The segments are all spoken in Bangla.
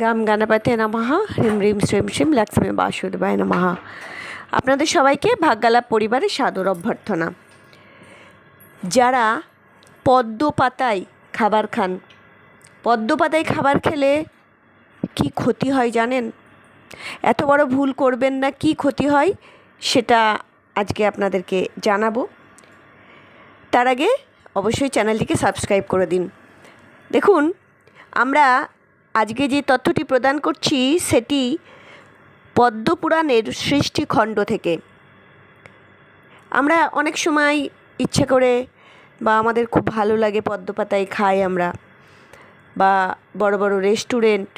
গাম গানাপাতে নমঃ। হ্রিম রিম শ্রীম শ্রীম লক্ষ্মী বাসুদেবায় নমঃ। আপনাদের সবাইকে ভাগ্যালাপ পরিবারের সাদর অভ্যর্থনা। যারা পদ্ম পাতায় খাবার খান পদ্ম পাতায় খাবার খেলে কি ক্ষতি হয় জানেন? এত বড় ভুল করবেন না, কি ক্ষতি হয় সেটা আজকে আপনাদেরকে জানাব। তার আগে অবশ্যই চ্যানেলটিকে সাবস্ক্রাইব করে দিন। দেখুন, আমরা আজকে যে তথ্যটি প্রদান করছি, সেটি পদ্মপুরাণের সৃষ্টিখণ্ড থেকে। আমরা অনেক সময় ইচ্ছে করে বা আমাদের খুব ভালো লাগে পদ্মপাতায় খাই আমরা, বা বড় বড় রেস্টুরেন্ট,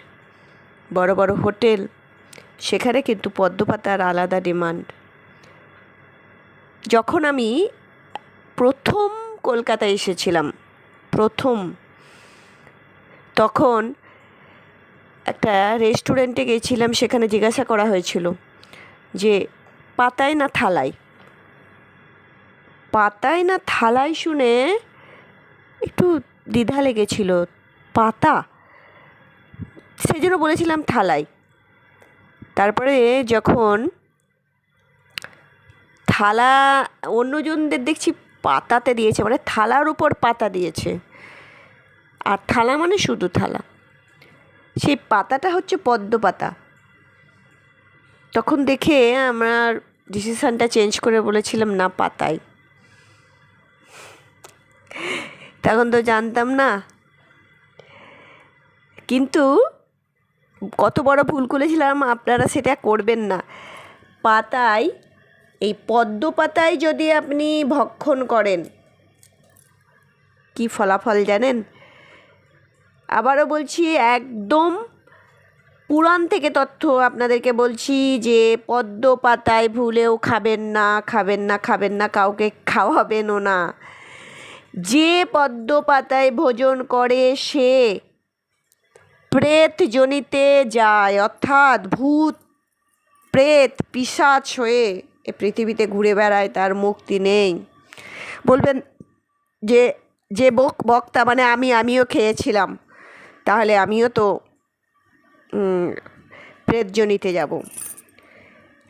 বড় বড় হোটেল, সেখানে কিন্তু পদ্মপাতার আলাদা ডিমান্ড। যখন আমি প্রথম কলকাতায় এসেছিলাম, প্রথম, তখন একটা রেস্টুরেন্টে গেছিলাম, সেখানে জিজ্ঞাসা করা হয়েছিল যে, পাতায় না থালায়? পাতায় না থালায় শুনে একটু দ্বিধা লেগেছিল। পাতা? সেই জন্য বলেছিলাম থালায়। তারপরে যখন থালা অন্যজনদের দেখছি পাতাতে দিয়েছে মানে থালার উপর পাতা দিয়েছে। আর থালা মানে শুধু থালা। সেই পাতাটা হচ্ছে পদ্ম পাতা। তখন দেখে আমার ডিসিশানটা চেঞ্জ করে বলেছিলাম, না, পাতাই। তখন তো জানতাম না। কিন্তু কত বড় ভুল করেছিলাম, আপনারা সেটা করবেন না। পাতায় এই পদ্ম পাতায় যদি আপনি ভক্ষণ করেন, কি ফলাফল জানেন? আবারও বলছি, একদম পুরাণ থেকে তথ্য আপনাদেরকে বলছি যে পদ্ম পাতায় ভুলেও খাবেন না খাবেন না খাবেন না, কাউকে খাওয়াবেনও না। যে পদ্ম পাতায় ভোজন করে সে প্রেত জনিতে যায়, অর্থাৎ ভূত, প্রেত, পিসাচ হয়ে এ পৃথিবীতে ঘুরে বেড়ায়, তার মুক্তি নেই। বলবেন যে যে বক, বক্তা মানে আমি, আমিও খেয়েছিলাম। তাহলে আমিও তো প্রেতজনিতে যাব।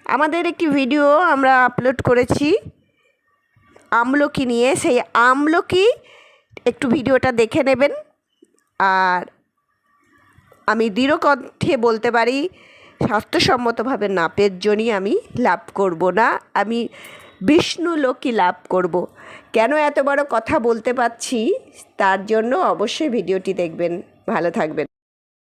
আমাদের একটি ভিডিও আমরা আপলোড করেছি, আমলকি নিয়ে। সেই আমলকি একটু ভিডিওটা দেখে নেবেন। আর আমি দৃঢ়কণ্ঠে বলতে পারি, স্বাস্থ্যসম্মতভাবে নাপের জন্যই আমি লাভ করব না। আমি বিষ্ণু লোকই লাভ করব। কেন এত বড় কথা বলতে পারছি? তার জন্য অবশ্যই ভিডিওটি দেখবেন। ভালো থাকবেন।